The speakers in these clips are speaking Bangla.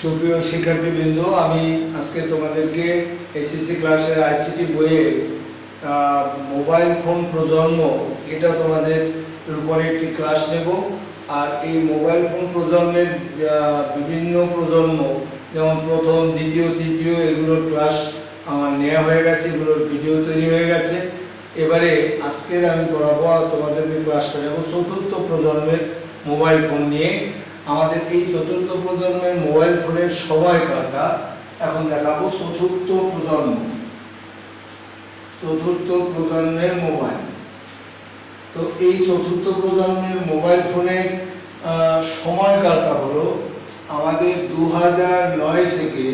সুপ্রিয় শিক্ষার্থীবৃন্দ আমি আজকে তোমাদেরকে এসএসসি ক্লাসের আইসিটি বইয়ের আহ, মোবাইল ফোন প্রজন্ম এটা তোমাদের উপরে একটি ক্লাস নেব। আর এই মোবাইল ফোন প্রজন্মের বিভিন্ন প্রজন্ম যেমন প্রথম দ্বিতীয় তৃতীয় এগুলোর ক্লাস আমার নেওয়া হয়ে গেছে এগুলোর ভিডিও তৈরি হয়ে গেছে। এবারে আজকের আমি পড়াবো তোমাদেরকে ক্লাসটা নেব চতুর্থ প্রজন্মের মোবাইল ফোন নিয়ে। আমাদের এই চতুর্থ প্রজন্মের মোবাইল ফোনের সময়কালটা এখন দেখাবো চতুর্থ প্রজন্ম। চতুর্থ প্রজন্মের মোবাইল। তো এই চতুর্থ প্রজন্মের মোবাইল ফোনের সময়কালটা হলো আমাদের দু নয় থেকে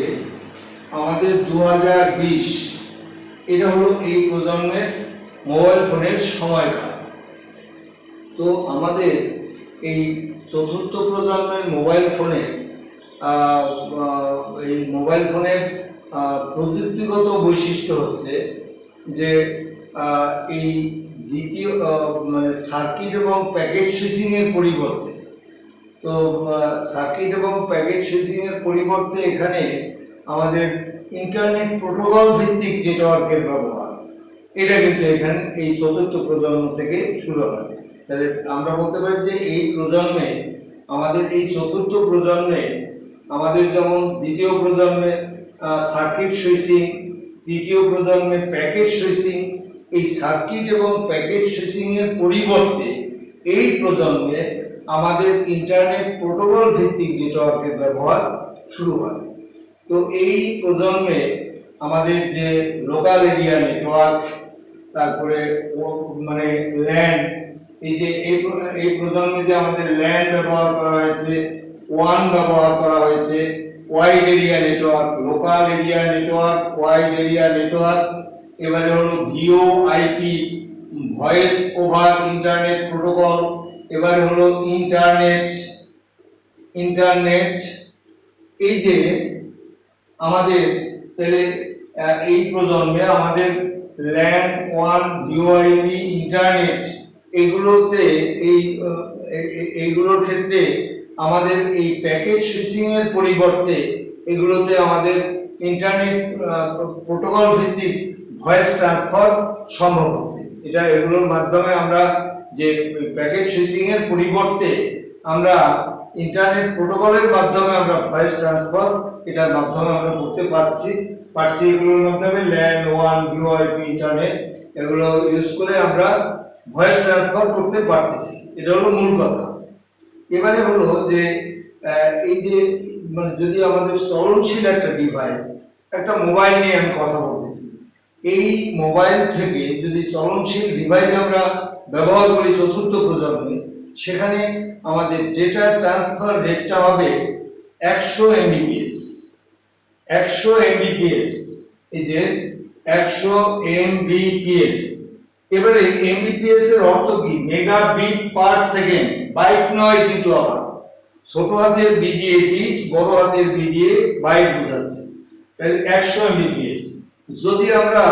আমাদের দু এটা হলো এই প্রজন্মের মোবাইল ফোনের সময়কাল। তো আমাদের এই চতুর্থ প্রজন্মের মোবাইল আহ, এই মোবাইল ফোনের প্রযুক্তিগত বৈশিষ্ট্য হচ্ছে যে এই দ্বিতীয় মানে সার্কিট এবং প্যাকেট সুইচিংয়ের পরিবর্তে। তো সার্কিট এবং প্যাকেট সুইচিংয়ের পরিবর্তে এখানে আমাদের ইন্টারনেট প্রোটোকল ভিত্তিক নেটওয়ার্কের ব্যবহার। এটা কিন্তু এখানে এই চতুর্থ প্রজন্ম থেকে শুরু হয়। তাহলে আমরা বলতে পারি যে এই প্রজন্মে, আমাদের এই চতুর্থ প্রজন্মে, আমাদের যেমন দ্বিতীয় প্রজন্মে সার্কিট সুইচিং তৃতীয় প্রজন্মে প্যাকেট সুইচিং এই সার্কিট এবং প্যাকেট সুইচিং এর পরিবর্তে এই প্রজন্মে আমাদের ইন্টারনেট প্রোটোকল ভিত্তিক নেটওয়ার্কের ব্যবহার শুরু হয়। তো এই প্রজন্মে আমাদের যে লোকাল এরিয়া নেটওয়ার্ক তারপরে মানে ল্যান্ড এই যে এই প্র- এই প্রজন্মে যে আমাদের ল্যান্ড ব্যবহার করা হয়েছে ওয়ান ব্যবহার করা হয়েছে wide area network local area network wide area network এবারে হলো VoIP voice over internet protocol এবারে হলো ইন্টারনেট ইন্টারনেট এই যে আমাদের তাহলে এই প্রজন্মে আমাদের ল্যান্ড ওয়ান ভিও ভিওআইপি ইন্টারনেট এগুলোতে এই এইগুলোর ক্ষেত্রে আমাদের এই প্যাকেজ সুইচিং এর পরিবর্তে এগুলোতে আমাদের ইন্টারনেট প্রোটোকল ভিত্তিক ভয়েস ট্রান্সফার সম্ভব হচ্ছে। এটা এগুলোর মাধ্যমে আমরা যে প্যাকেট সুইচিং এর পরিবর্তে আমরা ইন্টারনেট প্রোটোকলের মাধ্যমে আমরা ভয়েস ট্রান্সফার এটার মাধ্যমে আমরা করতে পারছি পারছি এগুলোর মাধ্যমে ল্যান্ড ওয়ান ভিওআইপি ইন্টারনেট এগুলো ইউজ করে আমরা ভয়েস ট্রান্সফার করতে পারতেছি। এটা হলো মূল কথা। এবারে হলো যে এই যে মানে যদি আমাদের চলনশীল একটা ডিভাইস একটা মোবাইল নিয়ে আমি কথা বলতেছি, এই মোবাইল থেকে যদি চলনশীল ডিভাইস আমরা ব্যবহার করি চতুর্থ প্রজন্মে, সেখানে আমাদের ডেটা ট্রান্সফার রেটটা হবে একশো এমবিপিএস একশো এমবিপিএস এই যে একশো এমবিপিএস এবারে এমবিপিএস এর অর্থ কি? Mega bit per second. Byte নয় কিন্তু আবার। ছোট হাতের বি দিয়ে বিট, বড় হাতের বি দিয়ে বাইট বোঝাচ্ছে। তাহলে একশো এমবিপিএস যদি আমরা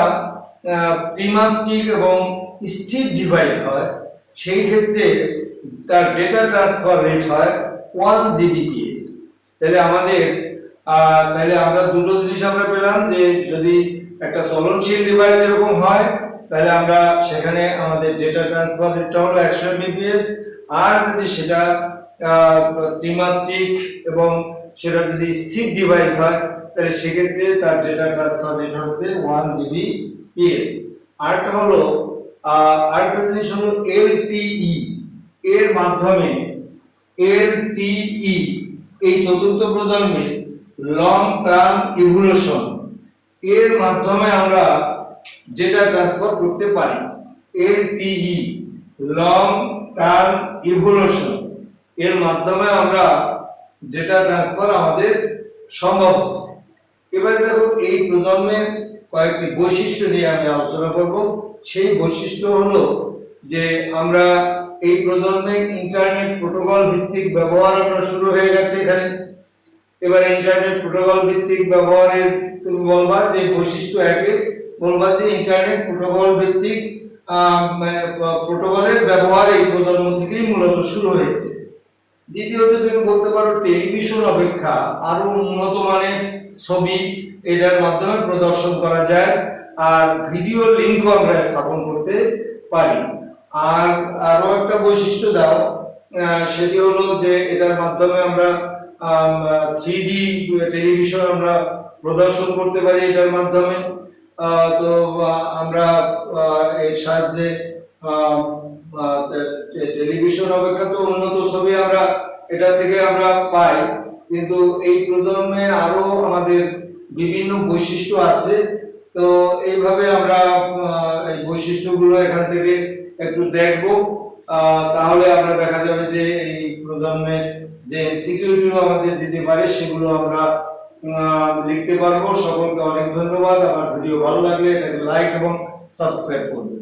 ত্রিমাত্রিক এবং স্থির ডিভাইস হয়, সেই ক্ষেত্রে তার ডেটা ট্রান্সফার রেট হয় ওয়ান জিবিপিএস তাহলে আমাদের তাহলে আমরা দুটো জিনিস আমরা পেলাম যে যদি একটা চলনশীল ডিভাইস এরকম হয় তাহলে আমরা সেখানে আমাদের ডেটা ট্রান্সফার রেটটা হলো একশো এমবিপিএস আর যদি সেটা ত্রিমাত্রিক এবং সেটা যদি স্থির ডিভাইস হয়, তাহলে সেক্ষেত্রে তার ডেটা ট্রান্সফার রেট হচ্ছে ওয়ান জিবি পিএস আরেকটা হলো আরেকটা জিনিস হলো এলটিই এর মাধ্যমে এলটিই এই চতুর্থ প্রজন্মে লং টার্ম ইভলিউশন এর মাধ্যমে আমরা ডেটা ট্রান্সফার করতে পারি এলটিই লং টার্ম ইভলিউশন এর মাধ্যমে আমরা ডেটা ট্রান্সফার আমাদের সম্ভব হচ্ছে। এবারে দেখো, এই প্রজন্মের কয়েকটি বৈশিষ্ট্য নিয়ে আমি আলোচনা করব। সেই বৈশিষ্ট্য হলো যে আমরা এই প্রজন্মে ইন্টারনেট প্রোটোকল ভিত্তিক ব্যবহার আমরা শুরু হয়ে গেছে এখানে। এবার ইন্টারনেট প্রোটোকল ভিত্তিক ব্যবহারের তুমি বলবা যে বৈশিষ্ট্য একে বলবা যে ইন্টারনেট প্রোটোকল ভিত্তিক প্রোটোকলের ব্যবহার এই প্রজন্ম থেকেই মূলত শুরু হয়েছে। দ্বিতীয়ত তুমি বলতে পারো, টেলিভিশন অপেক্ষা আরও উন্নত মানের ছবি এটার মাধ্যমে প্রদর্শন করা যায় আর ভিডিও লিঙ্কও আমরা স্থাপন করতে পারি। আর আরও একটা বৈশিষ্ট্য দাও সেটি হলো যে এটার মাধ্যমে আমরা থ্রি টেলিভিশন আমরা প্রদর্শন করতে পারি এটার মাধ্যমে। তো আমরা এর সাহায্যে টেলিভিশন অপেক্ষা তো উন্নত ছবি আমরা, এটা থেকে আমরা পাই। কিন্তু এই প্রজন্মে আরও আমাদের বিভিন্ন বৈশিষ্ট্য আছে। তো, এইভাবে আমরা এই বৈশিষ্ট্যগুলো এখান থেকে একটু দেখব। তাহলে আমরা দেখা যাবে যে এই প্রজন্মের যে সিকিউরিটিও আমাদের দিতে পারে, সেগুলো আমরা লিখতে পারব। সকলকে অনেক ধন্যবাদ। আমার ভিডিও ভালো লাগলে এটাকে লাইক এবং সাবস্ক্রাইব করুন